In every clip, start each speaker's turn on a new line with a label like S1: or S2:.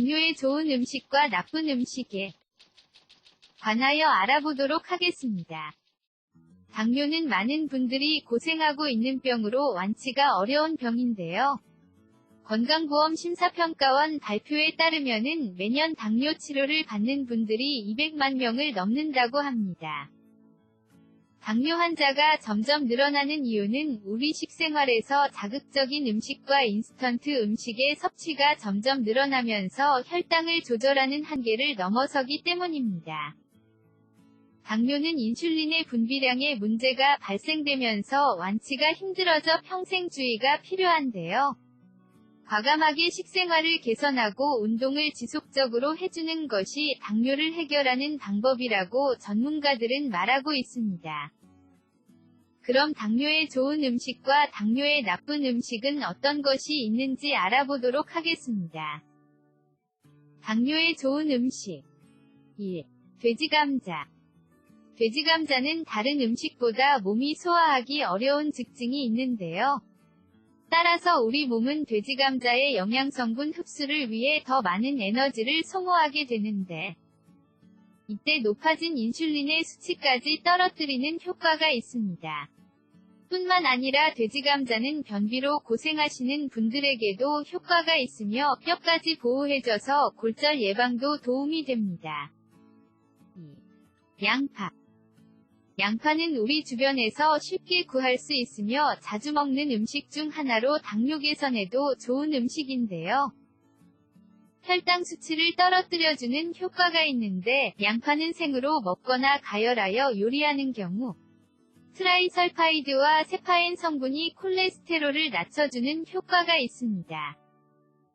S1: 당뇨에 좋은 음식과 나쁜 음식에 관하여 알아보도록 하겠습니다. 당뇨는 많은 분들이 고생하고 있는 병으로 완치가 어려운 병인데요. 건강보험 심사평가원 발표에 따르면은 매년 당뇨 치료를 받는 분들이 200만 명을 넘는다고 합니다. 당뇨 환자가 점점 늘어나는 이유는 우리 식생활에서 자극적인 음식과 인스턴트 음식의 섭취가 점점 늘어나면서 혈당을 조절하는 한계를 넘어서기 때문입니다. 당뇨는 인슐린의 분비량에 문제가 발생되면서 완치가 힘들어져 평생 주의가 필요한데요. 과감하게 식생활을 개선하고 운동을 지속적으로 해주는 것이 당뇨를 해결하는 방법이라고 전문가들은 말하고 있습니다. 그럼 당뇨에 좋은 음식과 당뇨에 나쁜 음식은 어떤 것이 있는지 알아보도록 하겠습니다. 당뇨에 좋은 음식 1. 돼지감자 돼지감자는 다른 음식보다 몸이 소화하기 어려운 특징이 있는데요. 따라서 우리 몸은 돼지감자의 영양성분 흡수를 위해 더 많은 에너지를 소모하게 되는데 이때 높아진 인슐린의 수치까지 떨어뜨리는 효과가 있습니다. 뿐만 아니라 돼지감자는 변비로 고생하시는 분들에게도 효과가 있으며 뼈까지 보호해줘서 골절 예방도 도움이 됩니다. 2. 양파 양파는 우리 주변에서 쉽게 구할 수 있으며 자주 먹는 음식 중 하나로 당뇨 개선에도 좋은 음식인데요. 혈당 수치를 떨어뜨려주는 효과가 있는데 양파는 생으로 먹거나 가열하여 요리하는 경우 트라이설파이드와 세파엔 성분이 콜레스테롤을 낮춰주는 효과가 있습니다.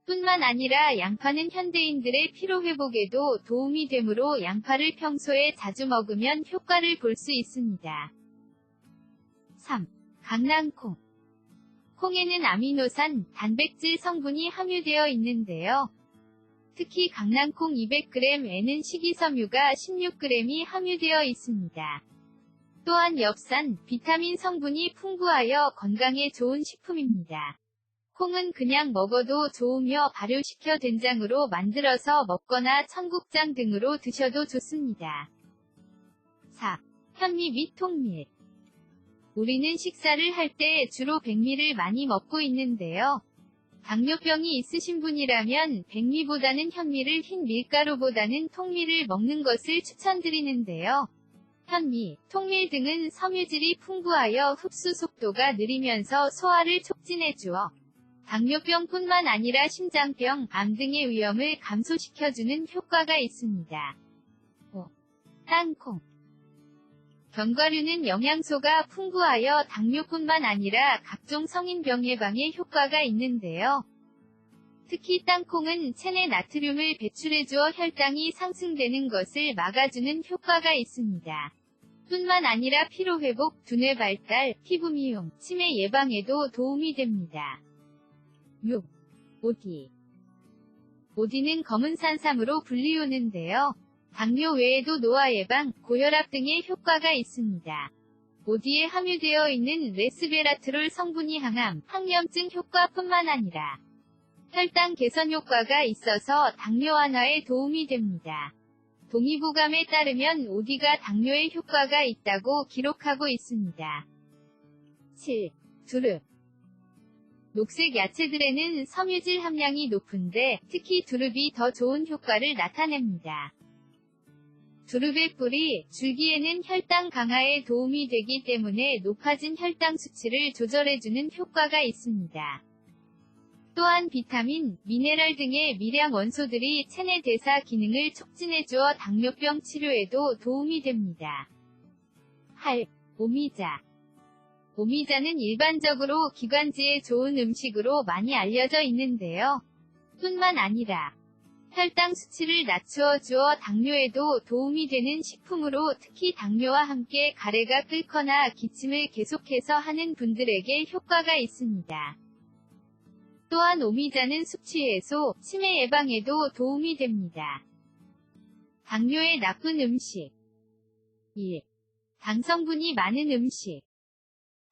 S1: 뿐만 아니라 양파는 현대인들의 피로회복에도 도움이 되므로 양파를 평소에 자주 먹으면 효과를 볼 수 있습니다. 3. 강낭콩 콩에는 아미노산, 단백질 성분이 함유되어 있는데요. 특히 강낭콩 200g에는 식이섬유가 16g이 함유되어 있습니다. 또한 엽산, 비타민 성분이 풍부하여 건강에 좋은 식품입니다. 콩은 그냥 먹어도 좋으며 발효시켜 된장으로 만들어서 먹거나 청국장 등으로 드셔도 좋습니다. 4. 현미 및 통밀 우리는 식사를 할 때 주로 백미를 많이 먹고 있는데요. 당뇨병이 있으신 분이라면 백미보다는 현미를 흰 밀가루보다는 통밀을 먹는 것을 추천드리는데요. 현미, 통밀 등은 섬유질이 풍부하여 흡수 속도가 느리면서 소화를 촉진해 주어 당뇨병뿐만 아니라 심장병, 암 등의 위험을 감소시켜주는 효과가 있습니다. 5. 땅콩 견과류는 영양소가 풍부하여 당뇨뿐만 아니라 각종 성인병 예방에 효과가 있는데요. 특히 땅콩은 체내 나트륨을 배출해주어 혈당이 상승되는 것을 막아주는 효과가 있습니다. 뿐만 아니라 피로회복, 두뇌 발달, 피부 미용, 치매 예방에도 도움이 됩니다. 6. 오디 오디는 검은 산삼으로 불리우는데요. 당뇨 외에도 노화 예방, 고혈압 등의 효과가 있습니다. 오디에 함유되어 있는 레스베라트롤 성분이 항암, 항염증 효과뿐만 아니라 혈당 개선 효과가 있어서 당뇨 완화에 도움이 됩니다. 동의보감에 따르면 오디가 당뇨에 효과가 있다고 기록하고 있습니다. 7. 두릅 녹색 야채들에는 섬유질 함량이 높은데 특히 두릅이 더 좋은 효과를 나타냅니다. 두릅의 뿌리, 줄기에는 혈당 강화에 도움이 되기 때문에 높아진 혈당 수치를 조절해주는 효과가 있습니다. 또한 비타민, 미네랄 등의 미량 원소들이 체내 대사 기능을 촉진해주어 당뇨병 치료에도 도움이 됩니다. 8. 오미자 오미자는 일반적으로 기관지에 좋은 음식으로 많이 알려져 있는데요. 뿐만 아니라 혈당 수치를 낮추어 주어 당뇨에도 도움이 되는 식품으로 특히 당뇨와 함께 가래가 끓거나 기침을 계속해서 하는 분들에게 효과가 있습니다. 또한 오미자는 숙취 해소, 치매 예방에도 도움이 됩니다. 당뇨에 나쁜 음식 1. 당성분이 많은 음식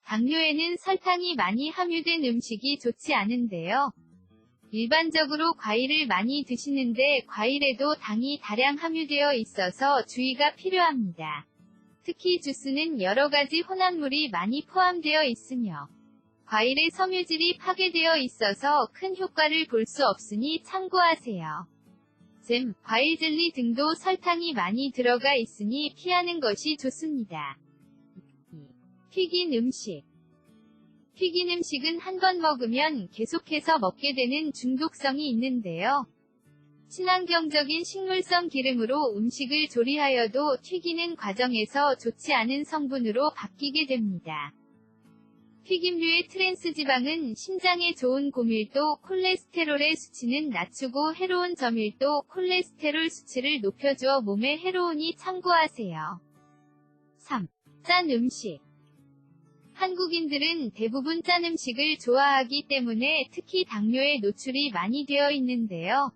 S1: 당뇨에는 설탕이 많이 함유된 음식이 좋지 않은데요. 일반적으로 과일을 많이 드시는데 과일에도 당이 다량 함유되어 있어서 주의가 필요합니다. 특히 주스는 여러 가지 혼합물이 많이 포함되어 있으며 과일의 섬유질이 파괴되어 있어서 큰 효과를 볼 수 없으니 참고하세요. 잼, 과일 젤리 등도 설탕이 많이 들어가 있으니 피하는 것이 좋습니다. 튀긴 음식 튀긴 음식은 한 번 먹으면 계속해서 먹게 되는 중독성이 있는데요. 친환경적인 식물성 기름으로 음식을 조리하여도 튀기는 과정에서 좋지 않은 성분으로 바뀌게 됩니다. 튀김류의 트랜스 지방은 심장에 좋은 고밀도 콜레스테롤의 수치는 낮추고 해로운 저밀도 콜레스테롤 수치를 높여주어 몸에 해로우니 참고하세요. 3. 짠 음식 한국인들은 대부분 짠 음식을 좋아하기 때문에 특히 당뇨에 노출이 많이 되어 있는데요.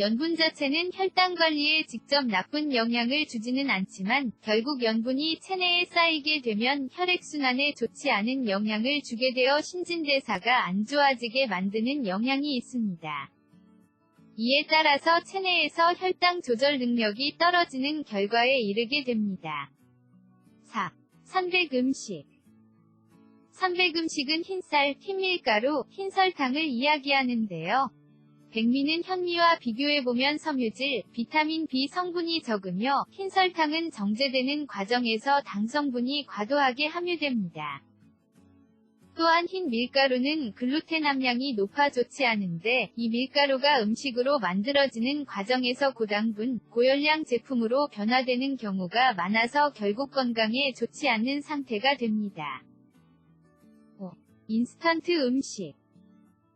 S1: 연분 자체는 혈당 관리에 직접 나쁜 영향을 주지는 않지만 결국 연분이 체내에 쌓이게 되면 혈액순환에 좋지 않은 영향을 주게 되어 신진대사가 안 좋아지게 만드는 영향이 있습니다. 이에 따라서 체내에서 혈당 조절 능력이 떨어지는 결과에 이르게 됩니다. 4. 300 음식 300 음식은 흰쌀, 흰밀가루, 흰설탕을 이야기하는데요. 백미는 현미와 비교해보면 섬유질, 비타민 B 성분이 적으며 흰설탕은 정제되는 과정에서 당 성분이 과도하게 함유됩니다. 또한 흰 밀가루는 글루텐 함량이 높아 좋지 않은데 이 밀가루가 음식으로 만들어지는 과정에서 고당분, 고열량 제품으로 변화되는 경우가 많아서 결국 건강에 좋지 않는 상태가 됩니다. 5. 인스턴트 음식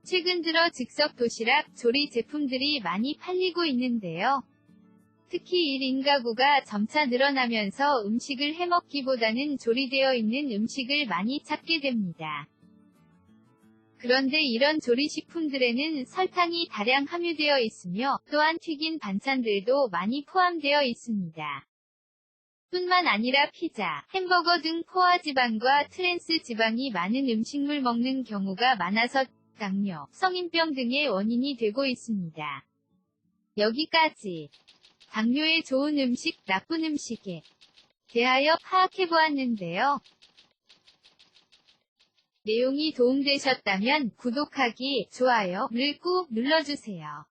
S1: 최근 들어 즉석 도시락, 조리 제품들이 많이 팔리고 있는데요. 특히 1인 가구가 점차 늘어나면서 음식을 해먹기보다는 조리되어 있는 음식을 많이 찾게 됩니다. 그런데 이런 조리식품들에는 설탕이 다량 함유되어 있으며 또한 튀긴 반찬들도 많이 포함되어 있습니다. 뿐만 아니라 피자, 햄버거 등 포화지방과 트랜스 지방이 많은 음식물 먹는 경우가 많아서 당뇨, 성인병 등의 원인이 되고 있습니다. 여기까지 당뇨에 좋은 음식, 나쁜 음식에 대하여 파악해보았는데요. 내용이 도움되셨다면 구독하기, 좋아요를 꾹 눌러주세요.